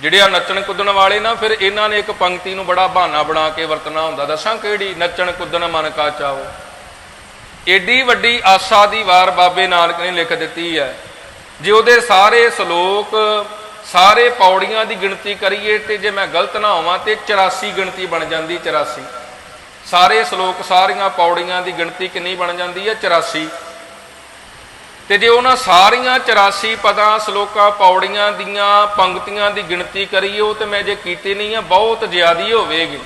ਜਿਹੜੇ ਆ ਨੱਚਣ ਕੁੱਦਣ ਵਾਲੇ ਨਾ, ਫਿਰ ਇਹਨਾਂ ਨੇ ਇੱਕ ਪੰਕਤੀ ਨੂੰ ਬੜਾ ਬਹਾਨਾ ਬਣਾ ਕੇ ਵਰਤਣਾ ਹੁੰਦਾ। ਦੱਸਾਂ ਕਿਹੜੀ? ਨੱਚਣ ਕੁੱਦਣ ਮਨ ਕਾ ਚਾਓ। ਏਡੀ ਵੱਡੀ ਆਸਾ ਦੀ ਵਾਰ ਬਾਬੇ ਨਾਨਕ ਨੇ ਲਿਖ ਦਿੱਤੀ ਹੈ। ਜੇ ਉਹਦੇ ਸਾਰੇ ਸ਼ਲੋਕ, ਸਾਰੇ ਪੌੜੀਆਂ ਦੀ ਗਿਣਤੀ ਕਰੀਏ ਤੇ ਜੇ ਮੈਂ ਗਲਤ ਨਾ ਹੋਵਾਂ ਤੇ 84 ਗਿਣਤੀ ਬਣ ਜਾਂਦੀ 84 ਸਾਰੇ ਸ਼ਲੋਕ, ਸਾਰੀਆਂ ਪੌੜੀਆਂ ਦੀ ਗਿਣਤੀ ਕਿੰਨੀ ਬਣ ਜਾਂਦੀ ਹੈ? 84 ਤੇ ਜੇ ਉਹਨਾਂ ਸਾਰੀਆਂ 84 ਪਦਾਂ, ਸ਼ਲੋਕਾਂ, ਪੌੜੀਆਂ ਦੀਆਂ ਪੰਕਤੀਆਂ ਦੀ ਗਿਣਤੀ ਕਰੀਏ, ਉਹ ਤੇ ਮੈਂ ਜੇ ਕੀਤੀ ਨਹੀਂ ਆ, ਬਹੁਤ ਜ਼ਿਆਦੀ ਹੋਵੇਗੀ।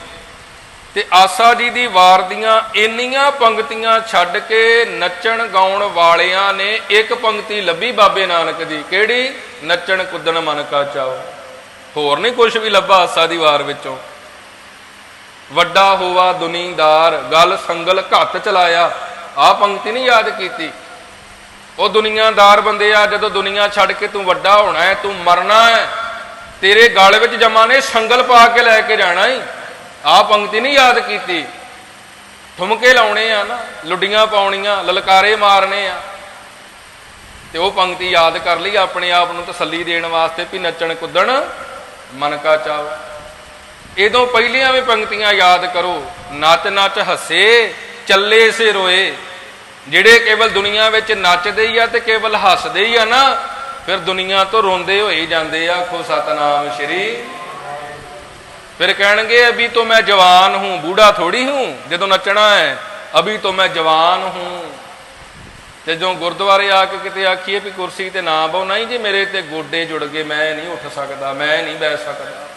ਤੇ ਆਸਾ ਜੀ ਦੀ ਵਾਰ ਦੀਆਂ ਇੰਨੀਆਂ ਪੰਕਤੀਆਂ ਛੱਡ ਕੇ ਨੱਚਣ ਗਾਉਣ ਵਾਲਿਆਂ ਨੇ ਇੱਕ ਪੰਕਤੀ ਲੱਭੀ ਬਾਬੇ ਨਾਨਕ ਦੀ। ਕਿਹੜੀ? ਨੱਚਣ ਕੁੱਦਣ ਮਨ ਕਾ ਚਾਓ। ਹੋਰ ਨਹੀਂ ਕੁਝ ਵੀ ਲੱਭਾ ਆਸਾ ਦੀ ਵਾਰ ਵਿੱਚੋਂ। ਵੱਡਾ ਹੋਵਾ ਦੁਨੀਦਾਰ, ਗੱਲ ਸੰਗਲ ਘੱਟ ਚਲਾਇਆ। ਆ ਪੰਕਤੀ ਨਹੀਂ ਯਾਦ ਕੀਤੀ। ਉਹ ਦੁਨੀਆਦਾਰ ਬੰਦੇ ਆ, ਜਦੋਂ ਦੁਨੀਆ ਛੱਡ ਕੇ ਤੂੰ ਵੱਡਾ ਹੋਣਾ ਹੈ, ਤੂੰ ਮਰਨਾ ਹੈ, ਤੇਰੇ ਗਲ ਵਿੱਚ ਜਮਾ ਨੇ ਸੰਗਲ ਪਾ ਕੇ ਲੈ ਕੇ ਜਾਣਾ ਹੀ ਆ ਪੰਕਤੀ ਨਹੀਂ ਯਾਦ ਕੀਤੀ। ਠੁਮਕੇ ਲਾਉਣੇ ਆ ਨਾ, ਲੁੱਡੀਆਂ ਪਾਉਣੀਆਂ, ਲਲਕਾਰੇ ਮਾਰਨੇ ਆ। ਤੇ ਉਹ ਪੰਕਤੀ ਯਾਦ ਕਰ ਲਈ, ਆਪਣੇ ਆਪ ਨੂੰ ਤਸੱਲੀ ਦੇਣ ਵਾਸਤੇ ਵੀ ਨੱਚਣ ਕੁੱਦਣ ਮਨ ਕਾ ਚਾਵ ਇਦੋਂ ਪਹਿਲੀਆਂ ਵੀ ਪੰਕਤੀਆਂ ਯਾਦ ਕਰੋ ਨੱਚ ਨੱਚ ਹੱਸੇ, ਚੱਲੇ ਸੇ ਰੋਏ। ਜਿਹੜੇ ਕੇਵਲ ਦੁਨੀਆ ਵਿੱਚ ਨੱਚਦੇ ਹੀ ਆ ਤੇ ਕੇਵਲ ਹੱਸਦੇ ਹੀ ਆ ਨਾ, ਫਿਰ ਦੁਨੀਆ ਤੋਂ ਰੋਂਦੇ ਹੋਏ ਜਾਂਦੇ ਆ ਆਖੋ ਸਤਨਾਮ ਸ਼੍ਰੀ। ਫਿਰ ਕਹਿਣਗੇ, ਅਭੀ ਤੋਂ ਮੈਂ ਜਵਾਨ ਹੂੰ ਬੂੜਾ ਥੋੜੀ ਹੂੰ, ਜਦੋਂ ਨੱਚਣਾ ਹੈ, ਅਭੀ ਤੋਂ ਮੈਂ ਜਵਾਨ ਹੂੰ। ਤੇ ਜਦੋਂ ਗੁਰਦੁਆਰੇ ਆ ਕੇ ਕਿਤੇ ਆਖੀਏ ਵੀ ਕੁਰਸੀ ਤੇ ਨਾ ਬਹੁ, ਨਹੀਂ ਜੀ, ਮੇਰੇ ਤੇ ਗੋਡੇ ਜੁੜ ਗਏ, ਮੈਂ ਨਹੀਂ ਉੱਠ ਸਕਦਾ, ਮੈਂ ਨਹੀਂ ਬੈਠ ਸਕਦਾ।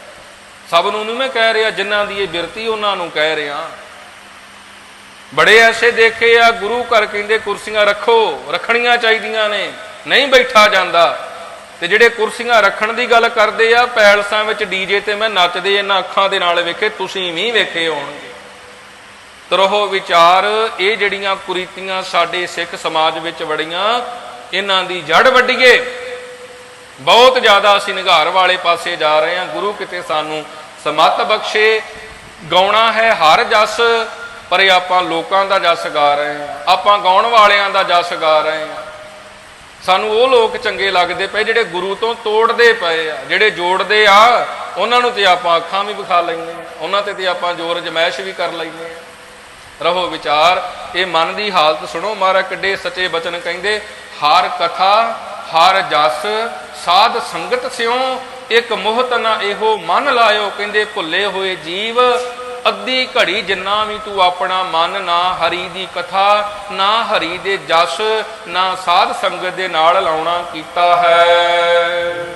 ਸਭ ਨੂੰ ਨਹੀਂ ਮੈਂ ਕਹਿ ਰਿਹਾ, ਜਿਨ੍ਹਾਂ ਦੀ ਇਹ ਬਿਰਤੀ, ਉਹਨਾਂ ਨੂੰ ਕਹਿ ਰਿਹਾ। ਬੜੇ ਐਸੇ ਦੇਖੇ ਆ, ਗੁਰੂ ਘਰ ਕਹਿੰਦੇ ਕੁਰਸੀਆਂ ਰੱਖੋ, ਰੱਖਣੀਆਂ ਚਾਹੀਦੀਆਂ ਨੇ, ਨਹੀਂ ਬੈਠਾ ਜਾਂਦਾ। ਤੇ ਜਿਹੜੇ ਕੁਰਸੀਆਂ ਰੱਖਣ ਦੀ ਗੱਲ ਕਰਦੇ ਆ, ਪੈਲਸਾਂ ਵਿੱਚ ਡੀਜੇ ਤੇ ਮੈਂ ਨੱਚਦੇ ਇਹਨਾਂ ਅੱਖਾਂ ਦੇ ਨਾਲ ਵੇਖੇ, ਤੁਸੀਂ ਵੀ ਵੇਖੇ ਹੋਣਗੇ। ਤਰੋ ਵਿਚਾਰ, ਇਹ ਜਿਹੜੀਆਂ ਕੁਰੀਤੀਆਂ ਸਾਡੇ ਸਿੱਖ ਸਮਾਜ ਵਿੱਚ ਵੜੀਆਂ, ਇਹਨਾਂ ਦੀ ਜੜ ਵੱਡੀਏ ਬਹੁਤ ਜ਼ਿਆਦਾ ਅਸੀਂ ਨਿਘਾਰ ਵਾਲੇ ਪਾਸੇ ਜਾ ਰਹੇ ਹਾਂ, ਗੁਰੂ ਕਿਤੇ ਸਾਨੂੰ ਸਮਤ ਬਖਸ਼ੇ, ਗਾਉਣਾ ਹੈ ਹਰ ਜਸ ਪਰ ਇਹ ਆਪਾਂ ਲੋਕਾਂ ਦਾ ਜਸ ਗਾ ਰਹੇ ਹਾਂ, ਆਪਾਂ ਗਾਉਣ ਵਾਲਿਆਂ ਦਾ ਜਸ ਗਾ ਰਹੇ ਹਾਂ। ਸਾਨੂੰ ਉਹ ਲੋਕ ਚੰਗੇ ਲੱਗਦੇ ਪਏ ਜਿਹੜੇ ਗੁਰੂ ਤੋਂ ਤੋੜਦੇ ਪਏ ਆ, ਜਿਹੜੇ ਜੋੜਦੇ ਆ, ਉਹਨਾਂ ਨੂੰ ਤੇ ਆਪਾਂ ਅੱਖਾਂ ਵੀ ਵਿਖਾ ਲੈਂਦੇ ਆ ਉਹਨਾਂ ਤੇ ਤੇ ਆਪਾਂ ਜੋਰ ਜਮੈਸ਼ ਵੀ ਕਰ ਲੈਂਦੇ ਆ ਰਹੋ ਵਿਚਾਰ, ਇਹ ਮਨ ਦੀ ਹਾਲਤ ਸੁਣੋ ਮਹਾਰਾ ਕਿੱਡੇ ਸੱਚੇ ਬਚਨ ਕਹਿੰਦੇ, ਹਰ ਕਥਾ, ਹਰ ਜਸ, ਸਾਧ ਸੰਗਤ ਸਿਓ ਇੱਕ ਮੋਹਤ ਨਾ ਇਹੋ ਮਨ ਲਾਇਓ, ਕਹਿੰਦੇ ਭੁੱਲੇ ਹੋਏ ਜੀਵ ਅੱਧੀ ਘੜੀ ਜਿੰਨਾ ਵੀ ਤੂੰ ਆਪਣਾ ਮਨ ਨਾ ਹਰੀ ਦੀ ਕਥਾ, ਨਾ ਹਰੀ ਦੇ ਜਸ, ਨਾ ਸਾਧ ਸੰਗਤ ਦੇ ਨਾਲ ਲਾਉਣਾ ਕੀਤਾ ਹੈ।